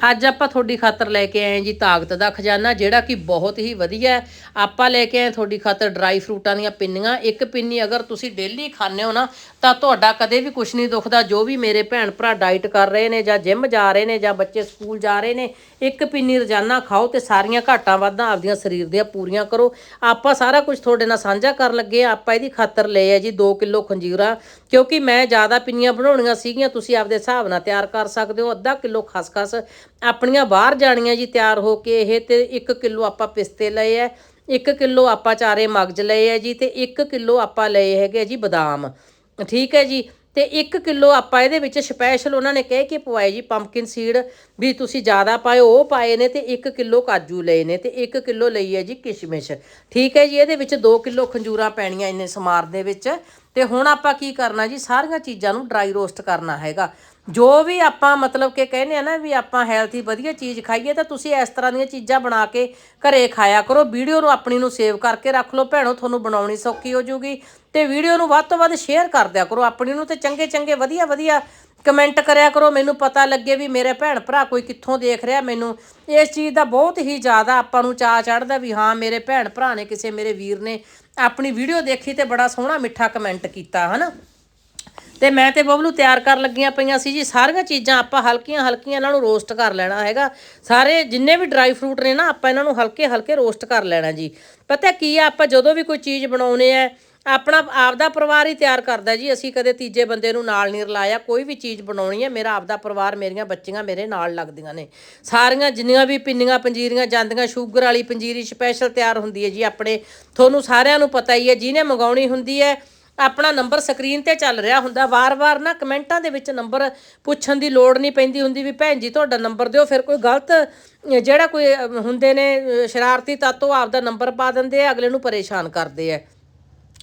ਅੱਜ ਆਪਾਂ ਤੁਹਾਡੀ ਖਾਤਰ ਲੈ ਕੇ ਆਏ ਜੀ ਤਾਕਤ ਦਾ ਖਜ਼ਾਨਾ, ਜਿਹੜਾ ਕਿ ਬਹੁਤ ਹੀ ਵਧੀਆ ਆਪਾਂ ਲੈ ਕੇ ਆਏ ਤੁਹਾਡੀ ਖਾਤਰ ਡਰਾਈ ਫਰੂਟਾਂ ਦੀਆਂ ਪਿੰਨੀਆਂ। ਇੱਕ ਪਿੰਨੀ ਅਗਰ ਤੁਸੀਂ ਡੇਲੀ ਖਾਂਦੇ ਹੋ ਨਾ, ਤਾਂ ਤੁਹਾਡਾ ਕਦੇ ਵੀ ਕੁਝ ਨਹੀਂ ਦੁਖਦਾ। ਜੋ ਵੀ ਮੇਰੇ ਭੈਣ ਭਰਾ ਡਾਈਟ ਕਰ ਰਹੇ ਨੇ ਜਾਂ ਜਿਮ ਜਾ ਰਹੇ ਨੇ ਜਾਂ ਬੱਚੇ ਸਕੂਲ ਜਾ ਰਹੇ ਨੇ, ਇੱਕ ਪਿੰਨੀ ਰੋਜ਼ਾਨਾ ਖਾਓ ਤੇ ਸਾਰੀਆਂ ਘਾਟਾਂ ਵਾਧਾਂ ਆਪਦੀਆਂ ਸਰੀਰ ਦੀਆਂ ਪੂਰੀਆਂ ਕਰੋ। ਆਪਾਂ ਸਾਰਾ ਕੁਝ ਤੁਹਾਡੇ ਨਾਲ ਸਾਂਝਾ ਕਰਨ ਲੱਗੇ ਆ ਆਪਾਂ ਇਹਦੀ ਖਾਤਰ ਲਏ ਆ ਜੀ 2 ਕਿਲੋ ਖੰਜੀਰਾ, ਕਿਉਂਕਿ ਮੈਂ ਜ਼ਿਆਦਾ ਪਿੰਨੀਆਂ ਬਣਾਉਣੀਆਂ ਸੀਗੀਆਂ, ਤੁਸੀਂ ਆਪਦੇ ਹਿਸਾਬ ਨਾਲ ਤਿਆਰ ਕਰ ਸਕਦੇ ਹੋ। ਅੱਧਾ ਕਿਲੋ ਖਸਖਸ ਆਪਣੀਆਂ ਬਾਹਰ ਜਾਣੀਆਂ ਜੀ ਤਿਆਰ ਹੋ ਕੇ ਇਹ ਤੇ 1 ਕਿਲੋ ਆਪਾਂ ਪਿਸਤੇ ਲਏ ਆ 1 ਕਿਲੋ ਆਪਾਂ ਚਾਰੇ ਮਗਜ ਲਏ ਆ ਜੀ ਤੇ 1 ਕਿਲੋ ਆਪਾਂ ਲਏ ਹੈਗੇ ਜੀ ਬਦਾਮ। ਠੀਕ ਹੈ ਜੀ? ਤੇ 1 ਕਿਲੋ ਆਪਾਂ ਇਹਦੇ ਵਿੱਚ ਸਪੈਸ਼ਲ ਉਹਨਾਂ ਨੇ ਕਹਿ ਕੇ ਪਵਾਏ ਜੀ ਪੰਪਕਿਨ ਸੀਡ ਵੀ ਤੁਸੀਂ ਜ਼ਿਆਦਾ ਪਾਇਓ, ਉਹ ਪਾਏ ਨੇ ਤੇ 1 ਕਿਲੋ ਕਾਜੂ ਲਏ ਨੇ ਤੇ 1 ਕਿਲੋ ਲਈ ਹੈ ਜੀ ਕਿਸ਼ਮਿਸ਼। ਠੀਕ ਹੈ ਜੀ? ਇਹਦੇ ਵਿੱਚ 2 ਕਿਲੋ ਖੰਜੂਰਾ ਪੈਣੀਆਂ ਇੰਨੇ ਸਮਾਰ ਦੇ ਵਿੱਚ। ਤੇ ਹੁਣ ਆਪਾਂ ਕੀ ਕਰਨਾ ਜੀ? ਸਾਰੀਆਂ ਚੀਜ਼ਾਂ ਨੂੰ ਡਰਾਈ ਰੋਸਟ ਕਰਨਾ ਹੈਗਾ। ਜੋ ਵੀ ਆਪਾਂ ਮਤਲਬ ਕਿ ਕਹਿੰਦੇ ਆ ਨਾ ਵੀ ਆਪਾਂ ਹੈਲਥੀ ਵਧੀਆ ਚੀਜ਼ ਖਾਈਏ, ਤਾਂ ਤੁਸੀਂ ਇਸ ਤਰ੍ਹਾਂ ਦੀਆਂ ਚੀਜ਼ਾਂ ਬਣਾ ਕੇ ਘਰੇ ਖਾਇਆ ਕਰੋ। ਵੀਡੀਓ ਨੂੰ ਆਪਣੀ ਨੂੰ ਸੇਵ ਕਰਕੇ ਰੱਖ ਲਓ ਭੈਣੋ, ਤੁਹਾਨੂੰ ਬਣਾਉਣੀ ਸੌਖੀ ਹੋ ਜਾਊਗੀ ਤੇ ਵੀਡੀਓ ਨੂੰ ਵੱਧ ਤੋਂ ਵੱਧ ਸ਼ੇਅਰ ਕਰ ਦਿਆ ਕਰੋ ਆਪਣੀ ਨੂੰ ਤੇ ਚੰਗੇ ਚੰਗੇ ਵਧੀਆ ਵਧੀਆ ਕਮੈਂਟ ਕਰਿਆ ਕਰੋ, ਮੈਨੂੰ ਪਤਾ ਲੱਗੇ ਵੀ ਮੇਰੇ ਭੈਣ ਭਰਾ ਕੋਈ ਕਿੱਥੋਂ ਦੇਖ ਰਿਹਾ ਮੈਨੂੰ। ਇਸ ਚੀਜ਼ ਦਾ ਬਹੁਤ ਹੀ ਜ਼ਿਆਦਾ ਆਪਾਂ ਨੂੰ ਚਾਅ ਚੜਦਾ ਵੀ ਹਾਂ, ਮੇਰੇ ਭੈਣ ਭਰਾ ਨੇ ਕਿਸੇ ਮੇਰੇ ਵੀਰ ਨੇ ਆਪਣੀ ਵੀਡੀਓ ਦੇਖੀ ਤੇ ਬੜਾ ਸੋਹਣਾ ਮਿੱਠਾ ਕਮੈਂਟ ਕੀਤਾ, ਹਨਾ? ਤੇ ਮੈਂ ਤੇ ਬਬਲੂ ਤਿਆਰ ਕਰਨ ਲੱਗੀਆਂ ਪਈਆਂ ਸੀ ਜੀ। ਸਾਰੀਆਂ ਚੀਜ਼ਾਂ ਆਪਾਂ ਹਲਕੀਆਂ ਹਲਕੀਆਂ ਇਹਨਾਂ ਨੂੰ ਰੋਸਟ ਕਰ ਲੈਣਾ ਹੈਗਾ। ਸਾਰੇ ਜਿੰਨੇ ਵੀ ਡਰਾਈ ਫਰੂਟ ਨੇ ਨਾ, ਆਪਾਂ ਇਹਨਾਂ ਨੂੰ ਹਲਕੇ ਹਲਕੇ ਰੋਸਟ ਕਰ ਲੈਣਾ ਜੀ। ਪਤਾ ਕੀ ਆ, ਆਪਾਂ ਜਦੋਂ ਵੀ ਕੋਈ ਚੀਜ਼ ਬਣਾਉਨੇ ਆ ਆਪਣਾ ਆਪਦਾ ਪਰਿਵਾਰ ਹੀ ਤਿਆਰ ਕਰਦਾ ਜੀ। ਅਸੀਂ ਕਦੇ ਤੀਜੇ ਬੰਦੇ ਨੂੰ ਨਾਲ ਨਹੀਂ ਰਲਾਇਆ। ਕੋਈ ਵੀ ਚੀਜ਼ ਬਣਾਉਣੀ ਹੈ, ਮੇਰਾ ਆਪਦਾ ਪਰਿਵਾਰ, ਮੇਰੀਆਂ ਬੱਚੀਆਂ ਮੇਰੇ ਨਾਲ ਲੱਗਦੀਆਂ ਨੇ। ਸਾਰੀਆਂ ਜਿੰਨੀਆਂ ਵੀ ਪਿੰਨੀਆਂ, ਪੰਜੀਰੀਆਂ ਜਾਂਦੀਆਂ, ਸ਼ੂਗਰ ਵਾਲੀ ਪੰਜੀਰੀ ਸਪੈਸ਼ਲ ਤਿਆਰ ਹੁੰਦੀ ਹੈ ਜੀ ਆਪਣੇ। ਤੁਹਾਨੂੰ ਸਾਰਿਆਂ ਨੂੰ ਪਤਾ ਹੀ ਹੈ, ਜਿਹਨੇ ਮੰਗਾਉਣੀ ਹੁੰਦੀ ਹੈ, ਆਪਣਾ ਨੰਬਰ ਸਕਰੀਨ ਤੇ ਚੱਲ ਰਿਹਾ ਹੁੰਦਾ। ਵਾਰ-ਵਾਰ ਨਾ ਕਮੈਂਟਾਂ ਦੇ ਵਿੱਚ ਨੰਬਰ ਪੁੱਛਣ ਦੀ ਲੋੜ ਨਹੀਂ ਪੈਂਦੀ ਹੁੰਦੀ ਵੀ ਭੈਣ ਜੀ ਤੁਹਾਡਾ ਨੰਬਰ ਦਿਓ। ਫਿਰ ਕੋਈ ਗਲਤ, ਜਿਹੜਾ ਕੋਈ ਹੁੰਦੇ ਨੇ ਸ਼ਰਾਰਤੀ ਤੱਤ, ਉਹ ਆਪਦਾ ਨੰਬਰ ਪਾ ਦਿੰਦੇ ਆ, ਅਗਲੇ ਨੂੰ ਪਰੇਸ਼ਾਨ ਕਰਦੇ ਆ।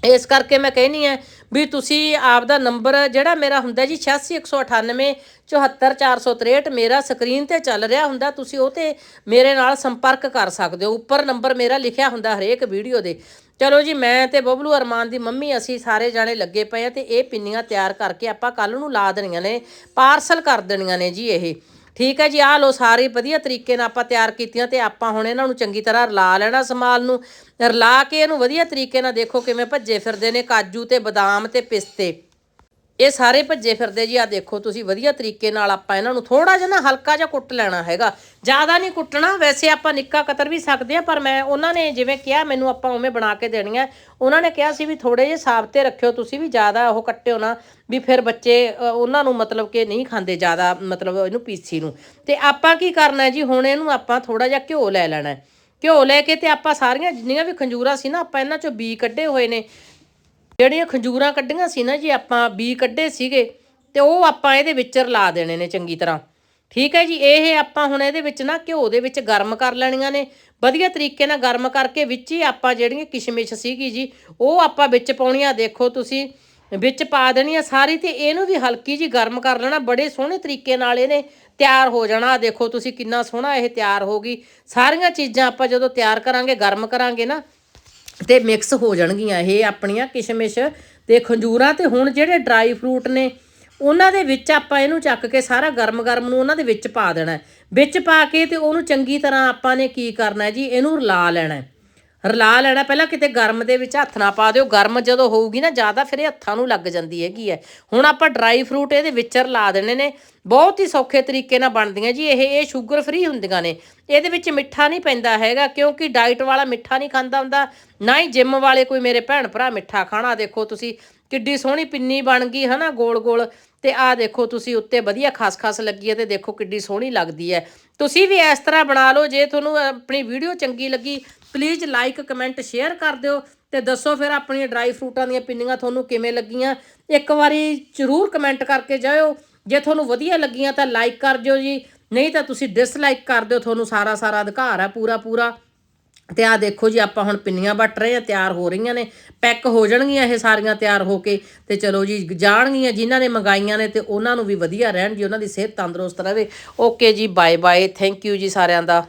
ਇਸ ਕਰਕੇ ਮੈਂ ਕਹਿਨੀ ਹੈ ਵੀ ਤੁਸੀਂ ਆਪਦਾ ਨੰਬਰ, ਜਿਹੜਾ ਮੇਰਾ ਹੁੰਦਾ ਜੀ 86198 74463 ਮੇਰਾ ਸਕਰੀਨ ਤੇ ਚੱਲ ਰਿਹਾ ਹੁੰਦਾ, ਤੁਸੀਂ ਉਹ ਤੇ ਮੇਰੇ ਨਾਲ ਸੰਪਰਕ ਕਰ ਸਕਦੇ ਹੋ। ਉੱਪਰ ਨੰਬਰ ਮੇਰਾ ਲਿਖਿਆ ਹੁੰਦਾ ਹਰੇਕ ਵੀਡੀਓ ਦੇ। ਚਲੋ ਜੀ, ਮੈਂ ਤੇ ਬਬਲੂ ਅਰਮਾਨ ਦੀ ਮੰਮੀ, ਅਸੀਂ ਸਾਰੇ ਜਾਣੇ ਲੱਗੇ ਪਏ ਆ ਤੇ ਇਹ ਪਿੰਨੀਆਂ ਤਿਆਰ ਕਰਕੇ ਆਪਾਂ ਕੱਲ ਨੂੰ ਲਾ ਦੇਣੀਆਂ ਨੇ, ਪਾਰਸਲ ਕਰ ਦੇਣੀਆਂ ਨੇ ਜੀ ਇਹ। ਠੀਕ ਹੈ ਜੀ, ਆਹ ਲੋ ਸਾਰੇ ਵਧੀਆ ਤਰੀਕੇ ਨਾਲ ਆਪਾਂ ਤਿਆਰ ਕੀਤੀਆਂ ਤੇ ਆਪਾਂ ਹੁਣ ਇਹਨਾਂ ਨੂੰ ਚੰਗੀ ਤਰ੍ਹਾਂ ਰਲਾ ਲੈਣਾ ਸਮਾਲ ਨੂੰ। ਰਲਾ ਕੇ ਇਹਨੂੰ ਵਧੀਆ ਤਰੀਕੇ ਨਾਲ ਦੇਖੋ ਕਿਵੇਂ ਭੱਜੇ ਫਿਰਦੇ ਨੇ, ਕਾਜੂ ਤੇ ਬਦਾਮ ਤੇ ਪਿਸਤੇ। ਇਹ ਸਾਰੇ ਭੱਜੇ ਫਿਰਦੇ ਜੀ ਆ ਦੇਖੋ ਤੁਸੀਂ ਵਧੀਆ ਤਰੀਕੇ ਨਾਲ ਆਪਾਂ ਇਹਨਾਂ ਨੂੰ ਥੋੜਾ ਜਿਹਾ ਨਾ ਹਲਕਾ ਜਿਹਾ ਕੁੱਟ ਲੈਣਾ ਹੈਗਾ। ਜ਼ਿਆਦਾ ਨਹੀਂ ਕੁੱਟਣਾ, ਵੈਸੇ ਆਪਾਂ ਨਿੱਕਾ ਕਤਰ ਵੀ ਸਕਦੇ ਆ ਪਰ ਮੈਂ ਉਹਨਾਂ ਨੇ ਜਿਵੇਂ ਕਿਹਾ, ਮੈਨੂੰ ਆਪਾਂ ਉਵੇਂ ਬਣਾ ਕੇ ਦੇਣੀ ਦੇਣੀਆਂ। ਉਹਨਾਂ ਨੇ ਕਿਹਾ ਸੀ ਵੀ ਥੋੜੇ ਜਿਹੇ ਸਾਬਤੇ ਰੱਖਿਓ ਤੁਸੀਂ ਵੀ, ਜ਼ਿਆਦਾ ਉਹ ਕੱਟਿਓ ਨਾ ਵੀ ਫਿਰ ਬੱਚੇ ਉਹਨਾਂ ਨੂੰ ਮਤਲਬ ਕਿ ਨਹੀਂ ਖਾਂਦੇ ਜ਼ਿਆਦਾ, ਮਤਲਬ ਇਹਨੂੰ ਪੀਸੀ ਨੂੰ। ਤੇ ਆਪਾਂ ਕੀ ਕਰਨਾ ਜੀ, ਹੁਣ ਇਹਨੂੰ ਆਪਾਂ ਥੋੜਾ ਜਿਹਾ ਘਿਓ ਲੈ ਲੈਣਾ। ਘਿਓ ਲੈ ਕੇ ਤੇ ਆਪਾਂ ਸਾਰੀਆਂ ਜਿੰਨੀਆਂ ਵੀ ਖੰਜੂਰਾ ਸੀ ਨਾ, ਆਪਾਂ ਇਹਨਾਂ ਚੋਂ ਬੀ ਕੱਢੇ ਹੋਏ ਨੇ। ਜਿਹੜੀਆਂ ਖੰਜੂਰਾਂ ਕੱਢੀਆਂ ਸੀ ਨਾ ਜੀ, ਆਪਾਂ ਬੀ ਕੱਢੇ ਸੀਗੇ ਤੇ ਉਹ ਆਪਾਂ ਇਹਦੇ ਵਿੱਚ ਰਲਾ ਦੇਣੇ ਨੇ ਚੰਗੀ ਤਰ੍ਹਾਂ। ਠੀਕ ਹੈ ਜੀ, ਇਹ ਆਪਾਂ ਹੁਣ ਇਹਦੇ ਵਿੱਚ ਨਾ ਘਿਓ ਦੇ ਵਿੱਚ ਗਰਮ ਕਰ ਲੈਣੀਆਂ ਨੇ। ਵਧੀਆ ਤਰੀਕੇ ਨਾਲ ਗਰਮ ਕਰਕੇ ਵਿੱਚ ਹੀ ਆਪਾਂ ਜਿਹੜੀਆਂ ਕਿਸ਼ਮਿਸ਼ ਸੀਗੀ ਜੀ, ਉਹ ਆਪਾਂ ਵਿੱਚ ਪਾਉਣੀਆਂ। ਦੇਖੋ ਤੁਸੀਂ, ਵਿੱਚ ਪਾ ਦੇਣੀ ਆ ਸਾਰੀ ਤੇ ਇਹਨੂੰ ਵੀ ਹਲਕੀ ਜੀ ਗਰਮ ਕਰ ਲੈਣਾ, ਬੜੇ ਸੋਹਣੇ ਤਰੀਕੇ ਨਾਲ ਇਹਨੇ ਤਿਆਰ ਹੋ ਜਾਣਾ। ਦੇਖੋ ਤੁਸੀਂ ਕਿੰਨਾ ਸੋਹਣਾ ਇਹ ਤਿਆਰ ਹੋ ਗਈ। ਸਾਰੀਆਂ ਚੀਜ਼ਾਂ ਆਪਾਂ ਜਦੋਂ ਤਿਆਰ ਕਰਾਂਗੇ, ਗਰਮ ਕਰਾਂਗੇ ਨਾ ਤੇ ਮਿਕਸ ਹੋ ਜਾਣਗੀਆਂ ਇਹ ਆਪਣੀਆਂ ਕਿਸ਼ਮਿਸ਼ ਤੇ ਖੰਜੂਰਾਂ ਤੇ ਹੁਣ ਜਿਹੜੇ ਡਰਾਈ ਫਰੂਟ ਨੇ, ਉਹਨਾਂ ਦੇ ਵਿੱਚ ਆਪਾਂ ਇਹਨੂੰ ਚੱਕ ਕੇ ਸਾਰਾ ਗਰਮ-ਗਰਮ ਨੂੰ ਉਹਨਾਂ ਦੇ ਵਿੱਚ ਪਾ ਦੇਣਾ ਵਿੱਚ ਪਾ ਕੇ ਤੇ ਉਹਨੂੰ ਚੰਗੀ ਤਰ੍ਹਾਂ ਆਪਾਂ ਨੇ ਕੀ ਕਰਨਾ ਜੀ, ਇਹਨੂੰ ਰਲਾ ਲੈਣਾ ਰਲਾ ਲੈਣਾ, ਪਹਿਲਾਂ ਕਿਤੇ ਗਰਮ ਦੇ ਵਿੱਚ ਹੱਥ ਨਾ ਪਾ ਦਿਓ। ਗਰਮ ਜਦੋਂ ਹੋਊਗੀ ਨਾ, ਜ਼ਿਆਦਾ ਫਿਰ ਇਹ ਹੱਥਾਂ ਨੂੰ ਲੱਗ ਜਾਂਦੀ ਹੈਗੀ ਹੈ। ਹੁਣ ਆਪਾਂ ਡਰਾਈ ਫਰੂਟ ਇਹਦੇ ਵਿੱਚ ਰਲਾ ਦੇਣੇ ਨੇ। ਬਹੁਤ ਹੀ ਸੌਖੇ ਤਰੀਕੇ ਨਾਲ ਬਣਦੀਆਂ ਜੀ, ਇਹ ਇਹ ਸ਼ੂਗਰ ਫ੍ਰੀ ਹੁੰਦੀਆਂ ਨੇ। ਇਹਦੇ ਵਿੱਚ ਮਿੱਠਾ ਨਹੀਂ ਪੈਂਦਾ ਹੈਗਾ, ਕਿਉਂਕਿ ਡਾਈਟ ਵਾਲਾ ਮਿੱਠਾ ਨਹੀਂ ਖਾਂਦਾ ਹੁੰਦਾ। ਨਾ ਹੀ ਜਿਮ ਵਾਲੇ ਕੋਈ ਮੇਰੇ ਭੈਣ ਭਰਾ ਮਿੱਠਾ ਖਾਣਾ, ਦੇਖੋ ਤੁਸੀਂ ਕਿੱਡੀ ਸੋਹਣੀ ਪਿੰਨੀ ਬਣ ਗਈ, ਹਨਾ, ਗੋਲ ਗੋਲ। ਤੇ ਆਹ ਦੇਖੋ ਤੁਸੀਂ ਉੱਤੇ ਵਧੀਆ ਖਸ-ਖਸ ਲੱਗੀ ਹੈ ਤੇ ਦੇਖੋ ਕਿੱਡੀ ਸੋਹਣੀ ਲੱਗਦੀ ਹੈ। ਤੁਸੀਂ ਵੀ ਇਸ ਤਰ੍ਹਾਂ ਬਣਾ ਲਓ, ਜੇ ਤੁਹਾਨੂੰ ਆਪਣੀ ਵੀਡੀਓ ਚੰਗੀ ਲੱਗੀ ਪਲੀਜ਼ ਲਾਈਕ ਕਮੈਂਟ ਸ਼ੇਅਰ ਕਰ ਦਿਓ ਤੇ ਦੱਸੋ ਫਿਰ ਆਪਣੀਆਂ ਡਰਾਈ ਫਰੂਟਾਂ ਦੀਆਂ ਪਿੰਨੀਆਂ ਤੁਹਾਨੂੰ ਕਿਵੇਂ ਲੱਗੀਆਂ। ਇੱਕ ਵਾਰੀ ਜ਼ਰੂਰ ਕਮੈਂਟ ਕਰਕੇ ਜਾਇਓ। ਜੇ ਤੁਹਾਨੂੰ ਵਧੀਆ ਲੱਗੀਆਂ ਤਾਂ ਲਾਈਕ ਕਰ ਦਿਓ ਜੀ। ਨਹੀਂ ਤਾਂ ਤੁਸੀਂ ਡਿਸਲਾਈਕ ਕਰ ਦਿਓ। ਤੁਹਾਨੂੰ ਸਾਰਾ ਸਾਰਾ ਅਧਿਕਾਰ ਹੈ ਪੂਰਾ ਪੂਰਾ। ਤੇ ਆ ਦੇਖੋ ਜੀ, ਆਪਾਂ ਹੁਣ ਪਿੰਨੀਆਂ ਵੱਟ ਰਹੇ ਆ, ਤਿਆਰ ਹੋ ਰਹੀਆਂ ਨੇ। ਪੈਕ ਹੋ ਜਾਣਗੀਆਂ ਇਹ ਸਾਰੀਆਂ ਤਿਆਰ ਹੋ ਕੇ। ਤੇ ਚਲੋ ਜੀ, ਜਾਣਗੀਆਂ ਜਿਨ੍ਹਾਂ ਨੇ ਮੰਗਾਈਆਂ ਨੇ ਤੇ ਉਹਨਾਂ ਨੂੰ ਵੀ ਵਧੀਆ ਰਹਿਣ ਜੀ। ਉਹਨਾਂ ਦੀ ਸਿਹਤ ਤੰਦਰੁਸਤ ਰਹੇ। ਓਕੇ ਜੀ ਬਾਏ ਬਾਏ ਥੈਂਕ ਯੂ ਜੀ ਸਾਰਿਆਂ ਦਾ।